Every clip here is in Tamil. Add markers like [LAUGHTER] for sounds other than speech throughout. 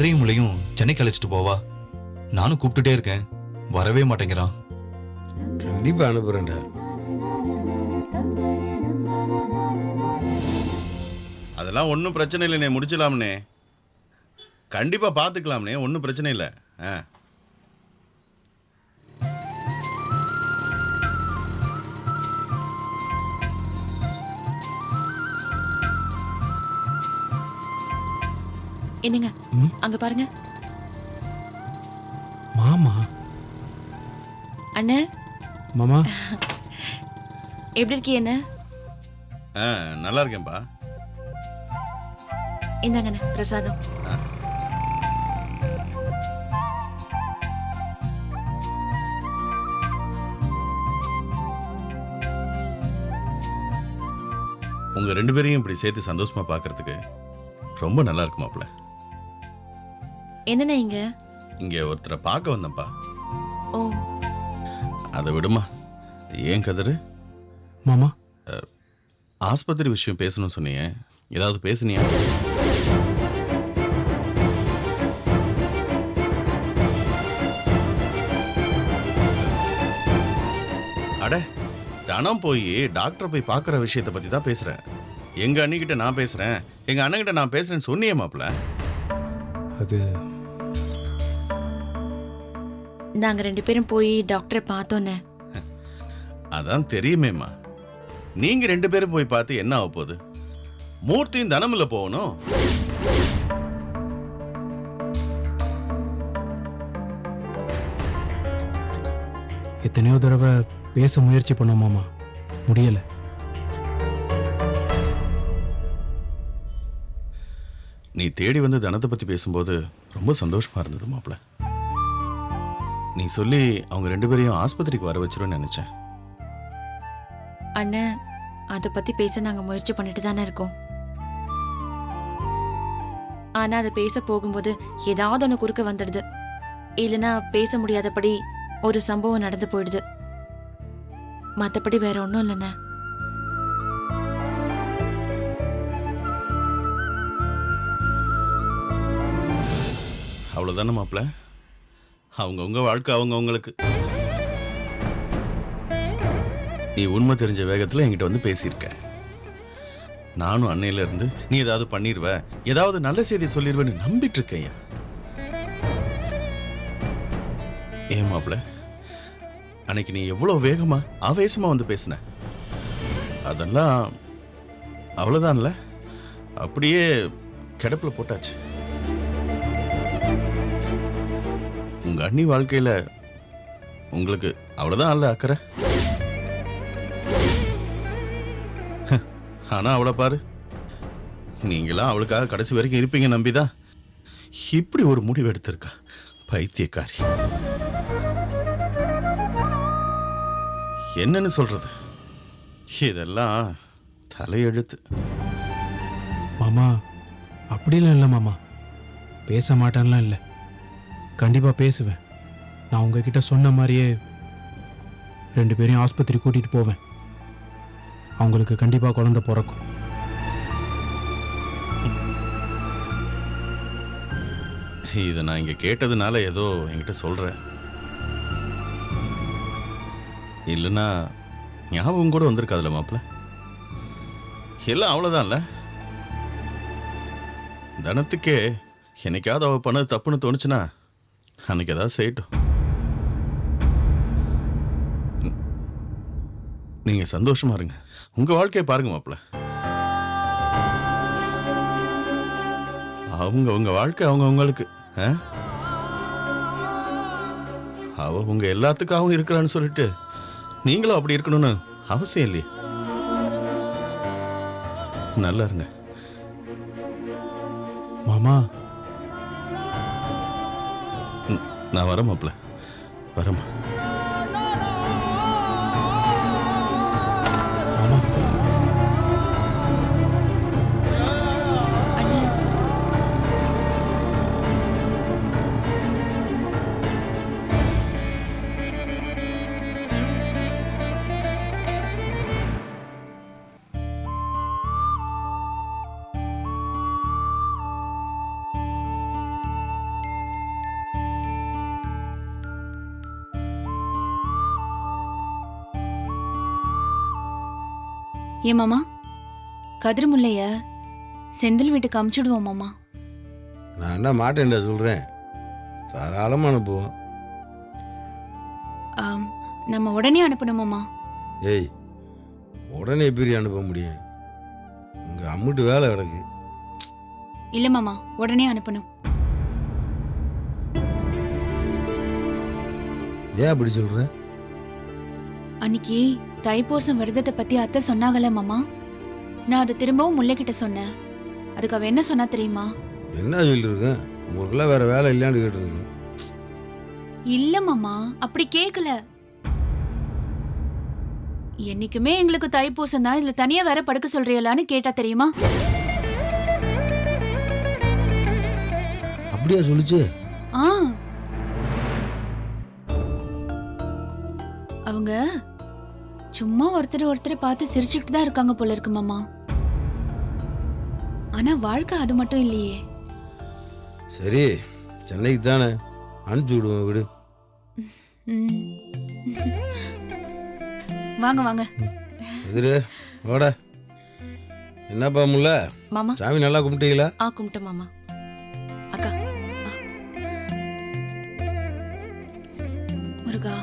கதிரையும் முளையும் சென்னைக்கு அழைச்சிட்டு போவா? நானும் கூப்பிட்டுட்டே இருக்கேன். வரவே மாட்டேங்கிறான். கண்டிப்பா அனுப்புறேன்டா. அதெல்லாம் ஒன்றும் பிரச்சனை இல்லைண்ணே முடிச்சலாம்ண்ணே கண்டிப்பாக பார்த்துக்கலாம்ண்ணே ஒன்றும் பிரச்சனை இல்லை. ஆ. என்னங்க? அங்க பாருங்க. மாமா? அண்ணே? மாமா? எப்படி இருக்கீ என்ன ஆ நல்லா இருக்கேன்ப்பா இந்தாங்கண்ணே பிரசாதம். உங்கள் ரெண்டு பேரையும் இப்படி சேர்த்து சந்தோஷமாக பார்க்கறதுக்கு ரொம்ப நல்லா இருக்கு மாப்ள என்னண்ணே இங்க? இங்கே ஒருத்தரை பார்க்க வந்தேன்ப்பா. ஓ. அதை விடுமா. ஏன் கதறு மாமா. ஆஸ்பத்திரி விஷயம் பேசணும்னு சொன்னீங்க ஏதாவது பேசுனியா? அட தனம் போய் டாக்டரை போய் பார்க்குற விஷயத்தை பற்றி தான் பேசுகிறேன் எங்கள் அண்ணிக்கிட்ட நான் பேசுகிறேன் எங்கள் அண்ணன்கிட்ட நான் பேசுகிறேன்னு சொன்னியே மாப்ள அது நாங்க ரெண்டு பேரும் போய் டாக்டரை பார்த்தோன்னே. அதான் தெரியுமேம்மா. நீங்க ரெண்டு பேரும் போய் பார்த்து என்ன ஆக போகுது? மூர்த்தியும் தனமில்ல போகணும். எத்தனையோ தடவை பேச முயற்சி பண்ணோம் மாமா. முடியல. நீ தேடி வந்து தனத்தை பத்தி பேசும்போது ரொம்ப சந்தோஷமா இருந்தது மாப்ள நீ சொல்லி அவங்க ரெண்டு பேரையும் ஆஸ்பத்திரிக்கு வர வச்சிருன்னு நினைச்சேன். அண்ணன் அதை பத்தி பேச நாங்க முயற்சி பண்ணிட்டு தானே இருக்கோம். ஆனா அதை பேச போகும்போது ஏதாவது ஒண்ணு குறுக்க வந்துடுது. இல்லைன்னா பேச முடியாதபடி ஒரு சம்பவம் நடந்து போயிடுது. மத்தபடி வேற ஒன்றும் இல்லைண்ணே. அவ்வளவுதானே மாப்ள அவங்கவுங்க வாழ்க்கை அவங்கவுங்களுக்கு. நீ உண்மை தெரிஞ்ச வேகத்தில் என்கிட்ட வந்து பேசியிருக்க. நானும் அன்னையில இருந்து நீ ஏதாவது பண்ணிடுவ ஏதாவது நல்ல செய்தி சொல்லிடுவேன்னு நம்பிட்டு இருக்கேன் ஏன் மாப்ள அன்னைக்கு நீ எவ்வளோ வேகமா ஆவேசமா வந்து பேசின? அதெல்லாம் அவ்வளோதான்ல அப்படியே கிடப்பில் போட்டாச்சு. உங்கள் அண்ணி வாழ்க்கையில உங்களுக்கு அவ்வளோதான் அல்ல அக்கறை? ஹ, ஆனா அவளை பாரு. நீங்களாம் அவளுக்காக கடைசி வரைக்கும் இருப்பீங்க நம்பிதான் இப்படி ஒரு முடிவு எடுத்திருக்கா பைத்தியக்காரி. என்னன்னு சொல்றது? இதெல்லாம் தலையெழுத்து. மாமா அப்படிலாம் இல்லை மாமா. பேச மாட்டேன்லாம் இல்லை. கண்டிப்பாக பேசுவேன். நான் உங்ககிட்ட சொன்ன மாதிரியே ரெண்டு பேரையும் ஆஸ்பத்திரி கூட்டிகிட்டு போவேன். அவங்களுக்கு கண்டிப்பாக குழந்தை பிறக்கும். இதை நான் இங்கே கேட்டதுனால ஏதோ என்கிட்ட சொல்கிறேன் இல்லைன்னா ஞாபகம் கூட வந்திருக்காதுல மாப்பிள்ள எல்லாம் அவ்வளோதான்ல தனத்துக்கே என்னைக்காவது அவள் பண்ணது தப்புன்னு தோணுச்சுன்னா அன்னைக்கு ஏதாவது செய்யட்டும். நீங்க சந்தோஷமா இருங்க. உங்க வாழ்க்கையை பாருங்க மாப்பிள்ள. அவங்க உங்க வாழ்க்கை அவங்க உங்களுக்கு அவ உங்க எல்லாத்துக்காகவும் இருக்கிறான்னு சொல்லிட்டு நீங்களும் அப்படி இருக்கணும்னு அவசியம் இல்லையே. நல்லா இருங்க. மாமா நான் வரேன் மாப்பிள்ள. வரேம்மா. ஏன் மாமா? கதிர் முல்லைய செந்தில் வீட்டுக்கு அமுச்சுடுவோம் மாமா. நான் என்ன மாட்டேன்டா சொல்கிறேன் தாராளமாக அனுப்புவோம். ஆம், நம்ம உடனே அனுப்பணும் மாமா. ஏய் உடனே பிரி அனுப்ப முடியும். இங்கே அம்முட்டு வேலை கிடக்கு. இல்ல மாமா உடனே அனுப்பணும். ஏன் அப்படி சொல்கிற அன்னைக்கு தைப்பூசம் விரதத்தை பத்தி அத்தை சொன்னாங்கல்ல மாமா? நான் அதை திரும்பவும் முல்லைக்கிட்ட சொன்னேன். அதுக்கு அவ என்ன சொன்னா தெரியுமா? என்ன சொல்லியிருக்கேன் உங்களுக்கெல்லாம் வேறு வேலை இல்லையான்னு கேட்டிருக்கேன் இல்ல மாமா. அப்படி கேக்கல. என்னைக்குமே எங்களுக்கு தைப்பூசம் தான். இதுல தனியா வேற படுக்க சொல்றீங்களான்னு கேட்டா தெரியுமா? அப்படியா சொல்லிச்சு? ஆ. அவங்க சும்மா ஒருத்தர் ஒருத்தர் பார்த்து சிரிச்சுக்கிட்டு தான் இருக்காங்க போல இருக்கு மாமா. ஆனா வாழ்க்கை அது மட்டும் இல்லையே. சரி சென்னைக்கு தானே. அனுப்பிச்சி விடுவோம் விடு. ம். [LAUGHS] வாங்க வாங்க. எதிரு வாடா. என்னப்பா முல்ல? மாமா. சாமி நல்லா கும்பிட்டீங்களா? ஆ கும்பிட்டேன் மாமா. அக்கா முருகா.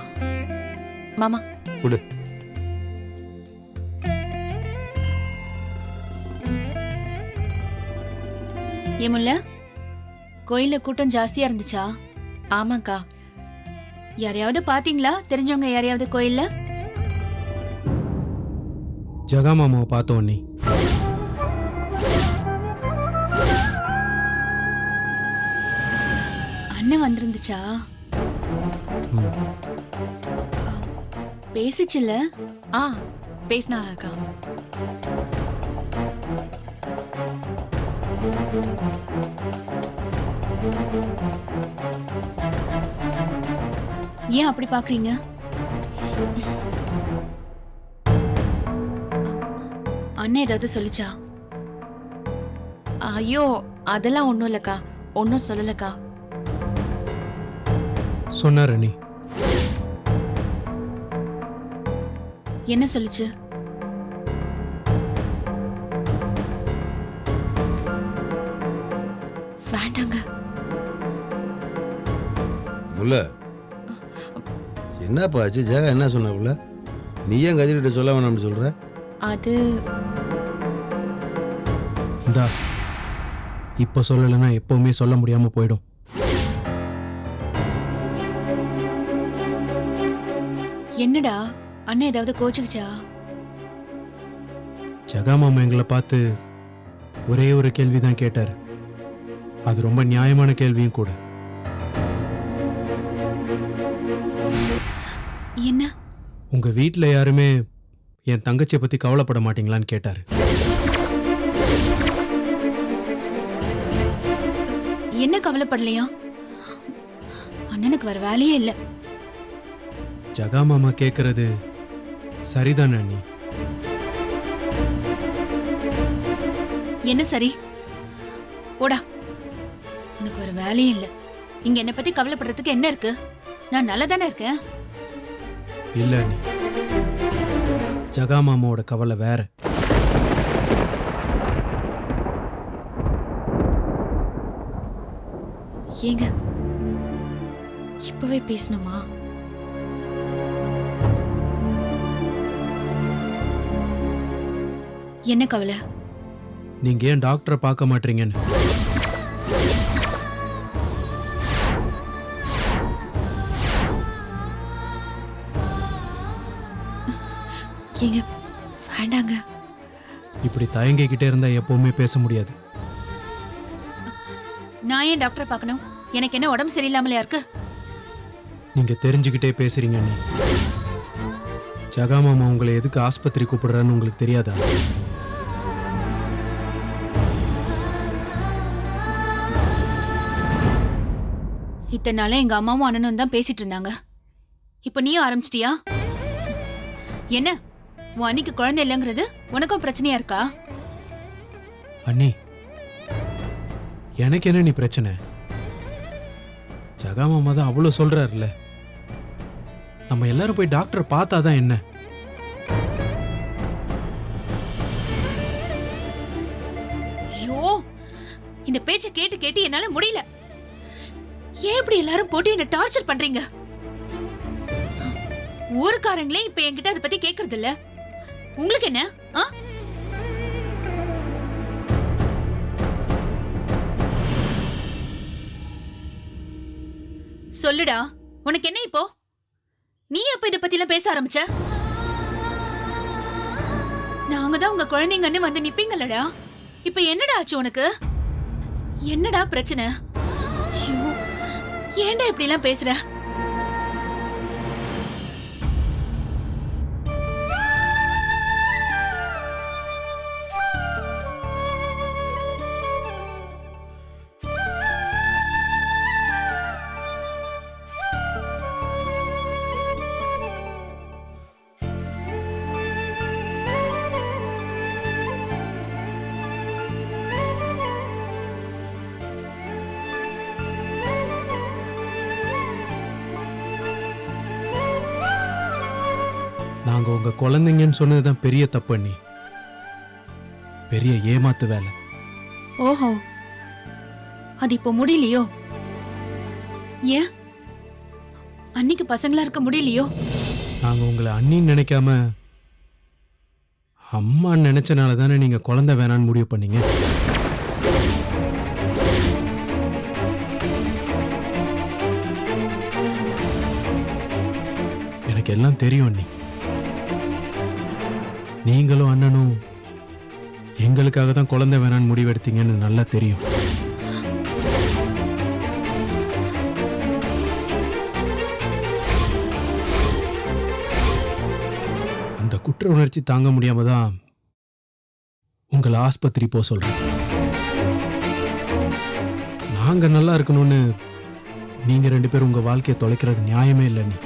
மாமா. கொடு ஏமுல்ல கோயில்ல கூட்டம் ஜாஸ்தியா இருந்துச்சா? ஆமாக்கா. யாரையாவது பாத்தீங்களா? தெரிஞ்சவங்க யாரையாவது கோயில்ல? ஜகா மாமாவை பார்த்தோம் அண்ணி. அண்ணன் வந்திருந்துச்சா. பேசிச்சுல்ல? ஆ பேசினாங்க அக்கா ஏன் அப்படி பாக்குறீங்க அண்ணன் ஏதாவது சொல்லிச்சா? ஐயோ அதெல்லாம் ஒன்றும் இல்லைக்கா. ஒன்றும் சொல்லலக்கா. சொன்னார் அண்ணி. என்ன சொல்லுச்சு? வேண்டாங்க. முல்ல என்னப்பா ஆச்சு? ஜெகா என்ன சொன்னாப்புல? நீ ஏன் கதிரிட்ட சொல்ல வேணாம்னு சொல்கிற அது இந்தா இப்போ சொல்லலைன்னா எப்பவுமே சொல்ல முடியாம போயிடும். என்னடா? அண்ணன் ஏதாவது கோச்சுக்குச்சா? ஜகா மாமா எங்களை பார்த்து ஒரே ஒரு கேள்வி தான் கேட்டார். அது ரொம்ப நியாயமான கேள்வியும் கூட. என்ன? உங்க வீட்டில் யாருமே என் தங்கச்சியை பத்தி கவலைப்பட மாட்டீங்களான்னு கேட்டார். என்ன கவலைப்படலையா? அண்ணனுக்கு வர வேலையே இல்ல. ஜகா மாமா கேட்கறது சரிதான் அண்ணி? என்ன சரி? போடா. உனக்கு வர வேலையே இல்ல. இங்க என்ன பத்தி கவலைப்படுறதுக்கு என்ன இருக்கு? நான் நல்லா தானே இருக்கேன்? இல்ல அண்ணி. ஜகா மாமாவோட கவலை வேற. ஏங்க இப்பவே பேசணுமா? என்ன கவலை? நீங்க ஏன் டாக்டரை பார்க்க மாட்டீங்கன்னு? ஏங்க வேண்டாங்க. இப்படி தயங்கிக்கிட்டே இருந்தா எப்பவுமே பேச முடியாது. நான் ஏன் டாக்டரை பார்க்கணும்? எனக்கு என்ன உடம்பு சரியில்லாமலையா இருக்கு? நீங்க தெரிஞ்சுக்கிட்டே பேசுறீங்க அண்ணி. ஜகா மாமா உங்களை எதுக்கு ஆஸ்பத்திரி கூப்பிடுறான்னு உங்களுக்கு தெரியாதா? இத்தனை நாளா எங்க அம்மாவும் அண்ணனும் தான் பேசிட்டு இருந்தாங்க. இப்போ நீயும் ஆரம்பிச்சிட்டியா? என்ன? உன் அன்னைக்கு குழந்தை இல்லைங்கிறது உனக்கும் பிரச்சனையா இருக்கா? அண்ணி எனக்கு என்ன நீ பிரச்சனை? ஜகா மாமா தான் அவ்வளோ சொல்கிறாருல்ல நம்ம எல்லாரும் போய் டாக்டர் பார்த்தா தான் என்ன? ஐயோ இந்த பேச்சை கேட்டு கேட்டு என்னால முடியல. ஏன் இப்படி எல்லாரும் போட்டு என்ன டார்ச்சர் பண்றீங்க? ஊருக்காரங்களே இப்ப என்கிட்ட அதை பத்தி கேக்குறது இல்ல உங்களுக்கு என்ன? ஆ? சொல்லுடா உனக்கு என்ன இப்போ? நீ எப்ப இத பத்தி எல்லாம் பேச ஆரம்பிச்ச? நாங்க தான் உங்க குழந்தைங்கன்னு வந்து நிப்பீங்கல்லடா. இப்ப என்னடா ஆச்சு உனக்கு? என்னடா பிரச்சனை? ஐயோ, ஏன்டா இப்படி எல்லாம் பேசுற? நாங்க உங்க குழந்தைங்கன்னு சொன்னதுதான் பெரிய தப்பு அண்ணி. பெரிய ஏமாத்து வேலை. ஓஹோ. அது இப்போ முடியலையோ? ஏன்? அன்னைக்கு பசங்களா இருக்க முடியலையோ? நாங்க உங்களை அண்ணின்னு நினைக்காம அம்மா நினைச்சனால தானே நீங்க குழந்தை வேணான்னு முடிவு பண்ணீங்க? எனக்கு எல்லாம் தெரியும் அண்ணி. நீங்களும் அண்ணனும் எங்களுக்காக தான் குழந்தை வேணான்னு முடிவெடுத்தீங்கன்னு நல்லா தெரியும். அந்த குற்ற உணர்ச்சி தாங்க முடியாம தான் உங்களை ஆஸ்பத்திரி போக சொல்றேன். நாங்க நல்லா இருக்கணும்னு நீங்க ரெண்டு பேரும் உங்க வாழ்க்கையை தொலைக்கிறது நியாயமே இல்லை நீ.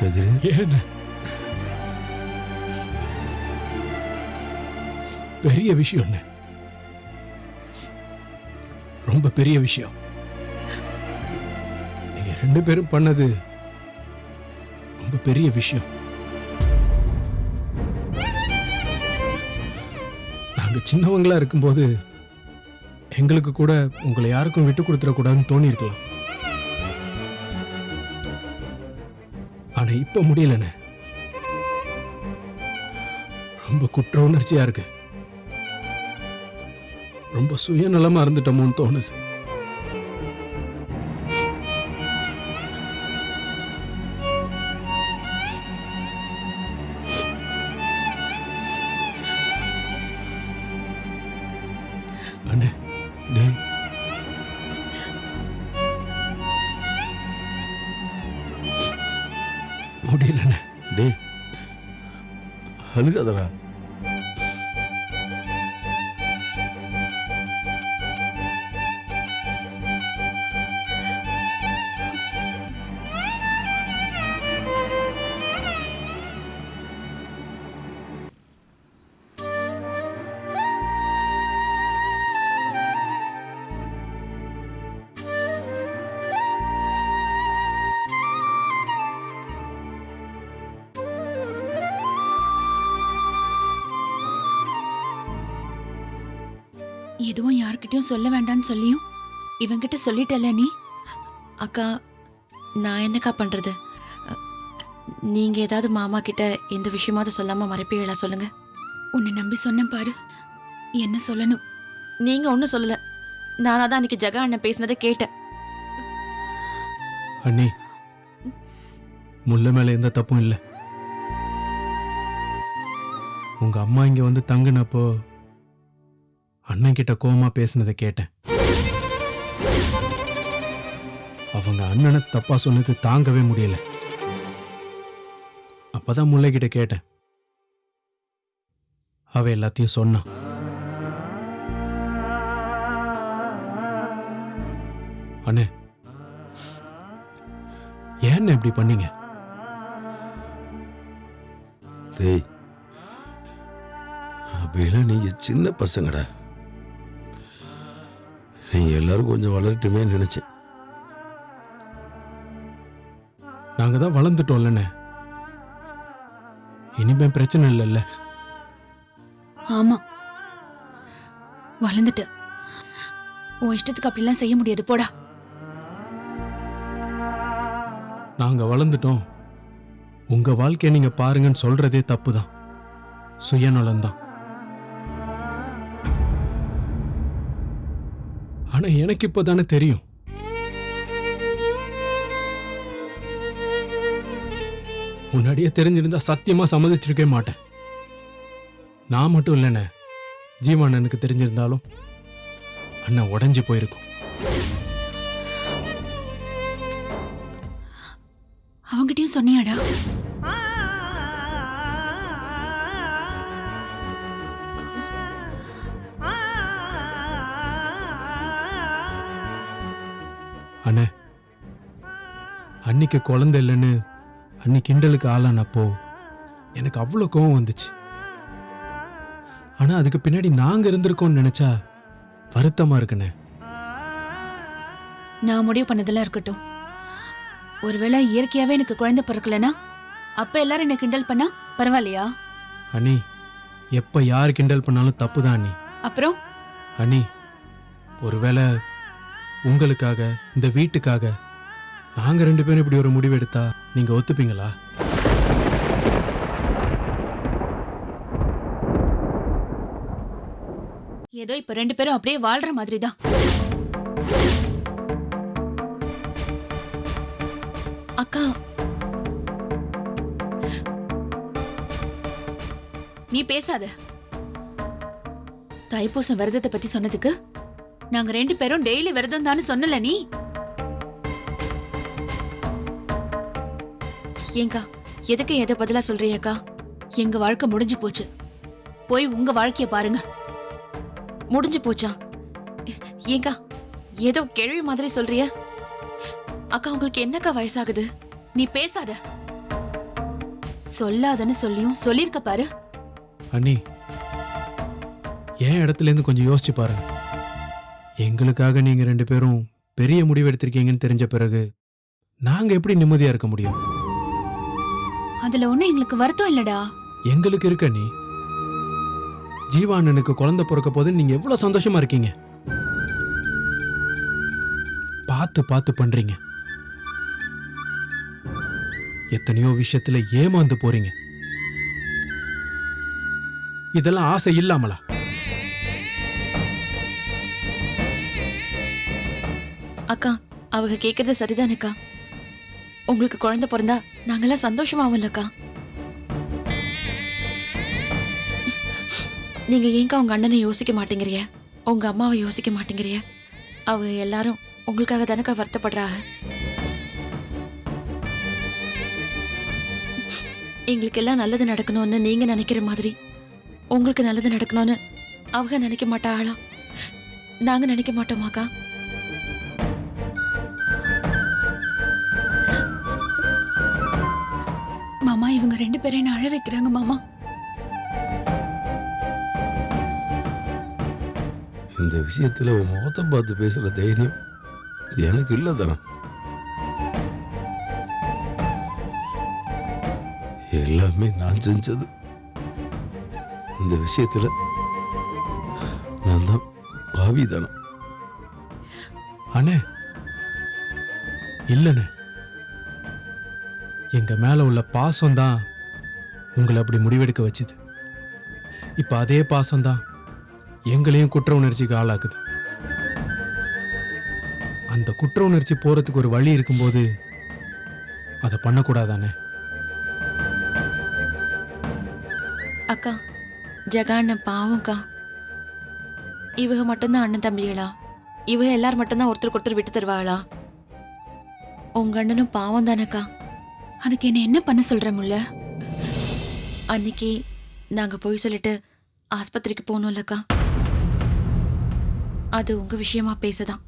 கதிரு. ஏன்? பெரிய விஷயம் என்ன? ரொம்ப பெரிய விஷயம். நீங்க ரெண்டு பேரும் பண்ணது ரொம்ப பெரிய விஷயம். நாங்க சின்னவங்களா இருக்கும்போது எங்களுக்கு கூட உங்களை யாருக்கும் விட்டு கொடுத்துடக்கூடாதுன்னு தோணியிருக்கலாம். ஆனா இப்ப முடியலண்ணே ரொம்ப குற்ற உணர்ச்சியா இருக்கு. ரொம்ப சுயநலமா இருந்துட்டோமோன்னு தோணுது. เลือดเหรอ எதுவும் யார்கிட்டயும் சொல்ல வேண்டாம்னு சொல்லியும் இவங்கிட்ட சொல்லிட்டல நீ? அக்கா நான் என்னக்கா பண்றது? அ, நீங்க ஏதாவது மாமா கிட்ட இந்த விஷயமாவது சொல்லாம மறைப்பீங்களா சொல்லுங்க. உன்னை நம்பி சொன்னேன் பாரு. என்ன சொல்லணும்? நீங்க ஒன்றும் சொல்லல. நான் தான் அன்னைக்கு ஜெகா அண்ணன் பேசினதை கேட்டேன். அண்ணி முல்ல மேல எந்த தப்பும் இல்லை. உங்க அம்மா இங்க வந்து தங்குனப்போ அண்ணன் கிட்ட கோமா பேசினதை கேட்டேன். அவங்க அண்ணனை தப்பா சொன்னது தாங்கவே முடியல. அப்பதான் முல்லைக்கிட்ட கேட்டேன். அவ எல்லாத்தையும் சொன்னான் அண்ணே ஏன்னு இப்படி பண்ணீங்க? டேய் அப்படிலாம் நீங்க சின்ன பசங்கடா. நீங்க எல்லாரும் கொஞ்சம் வளரட்டுமே நினைச்சேன். நாங்க தான் வளர்ந்துட்டோம்லண்ணே. இனிமே பிரச்சனை இல்லைல்ல. ஆமா. வளர்ந்துட்டு. உன் இஷ்டத்துக்கு அப்படிலாம் செய்ய முடியாது. போடா. நாங்க வளர்ந்துட்டோம். உங்க வாழ்க்கையை நீங்க பாருங்கன்னு சொல்றதே தப்பு தான் சுயநலம்தான். ஆனா எனக்கு இப்பதானே தெரியும். முன்னாடியே தெரிஞ்சிருந்தா சத்தியமா சம்மதிச்சிருக்கவே மாட்டேன். நான் மட்டும் இல்லைண்ணே. ஜீவானனுக்கு தெரிஞ்சிருந்தாலும் அண்ணன் உடைஞ்சு போயிருக்கும். அவங்கிட்டயும் சொன்னியாடா? அன்னைக்கு குழந்தை இல்லைன்னு அன்னி கிண்டலுக்கு ஆளானப்போ எனக்கு அவ்வளோ கோவம் வந்துச்சு. ஆனா அதுக்கு பின்னாடி நாங்க இருந்திருக்கோம்னு நினைச்சா வருத்தமா இருக்குண்ணே. நான் முடிவு பண்ணதெல்லாம் இருக்கட்டும். ஒருவேளை இயற்கையாவே எனக்கு குழந்தை பிறக்கலனா அப்ப எல்லாரும் என்ன கிண்டல் பண்ணா பரவாயில்லையா? அண்ணி எப்ப யார் கிண்டல் பண்ணாலும் தப்பு தான் அண்ணி. அப்புறம்? அண்ணி ஒருவேளை உங்களுக்காக இந்த வீட்டுக்காக நாங்க ரெண்டு பேரும் இப்படி ஒரு முடிவு எடுத்தா நீங்க ஒத்துப்பீங்களா? ஏதோ இப்ப ரெண்டு பேரும் அப்படியே வாழ்ற மாதிரி தான் அக்கா. நீ பேசாத. தைப்பூசம் விரதத்தை பத்தி சொன்னதுக்கு நாங்க ரெண்டு பேரும் டெய்லி விரதம் தானே சொன்னல நீ? ஏங்கா எதுக்கு எதை பதிலா சொல்றியக்கா எங்க வாழ்க்கை முடிஞ்சு போச்சு. போய் உங்க வாழ்க்கைய பாருங்க. முடிஞ்சு போச்சா? ஏங்கா ஏதோ கேள்வி மாதிரி சொல்றிய. அக்கா உங்களுக்கு என்னக்கா வயசாகுது? நீ பேசாத. சொல்லாதன்னு சொல்லியும் சொல்லிருக்க பாரு. அண்ணி என் இடத்துல இருந்து கொஞ்சம் யோசிச்சு பாருங்க. எங்களுக்காக நீங்க ரெண்டு பேரும் பெரிய முடிவு எடுத்திருக்கீங்கன்னு தெரிஞ்ச பிறகு நாங்க எப்படி நிம்மதியா இருக்க முடியும்? அதுல ஒண்ணும் எங்களுக்கு வருத்தம் இல்லடா. எங்களுக்கு இருக்க நீ. ஜீவானனுக்கு குழந்தை பிறக்க போது நீங்க எவ்வளவு சந்தோஷமா இருக்கீங்க? பார்த்து பார்த்து பண்றீங்க. எத்தனையோ விஷயத்துல ஏமாந்து போறீங்க. இதெல்லாம் ஆசை இல்லாமலா? அக்கா அவங்க கேக்குறது சரிதானேக்கா உங்களுக்கு குழந்தை பிறந்தா நாங்கெல்லாம் சந்தோஷமாவும்லக்கா. நீங்க ஏங்கா உங்க அண்ணனை யோசிக்க மாட்டேங்கிறிய உங்க அம்மாவை யோசிக்க மாட்டேங்கிறிய அவங்க எல்லாரும் உங்களுக்காக தானக்கா வருத்தப்படுறாங்க. எங்களுக்கு எல்லாம் நல்லது நடக்கணும்னு நீங்க நினைக்கிற மாதிரி உங்களுக்கு நல்லது நடக்கணும்னு அவங்க நினைக்க மாட்டாளா நாங்க நினைக்க மாட்டோமாக்கா? மாமா இவங்க ரெண்டு பேரும் என்ன அழ வைக்கிறாங்க மாமா. இந்த விஷயத்துல உன் முகத்தை பார்த்து பேசுற தைரியம் எனக்கு இல்லை தானே எல்லாமே நான் செஞ்சது. இந்த விஷயத்துல நான் தான் பாவி தானே அண்ணே இல்லைண்ணே. எங்க மேல உள்ள பாசம் தான் உங்களை அப்படி முடிவெடுக்க வச்சுது. இப்போ அதே பாசம் தான் எங்களையும் குற்ற உணர்ச்சிக்கு ஆளாக்குது. அந்த குற்ற உணர்ச்சி போறதுக்கு ஒரு வழி இருக்கும்போது அதை பண்ணக்கூடாதானே? அக்கா ஜகா அண்ணன் பாவம்க்கா. இவங்க மட்டும்தான் அண்ணன் தம்பிகளா? இவங்க எல்லாரும் மட்டும்தான் ஒருத்தருக்கு ஒருத்தர் விட்டு தருவாளா? உங்க அண்ணனும் பாவம் தானேக்கா அதுக்கு என்ன என்ன பண்ண சொல்ற முல்ல? அன்னைக்கு நாங்க போய் சொல்லிட்டு ஆஸ்பத்திரிக்கு போனோம்லக்கா அது உங்க விஷயமா பேசதான்.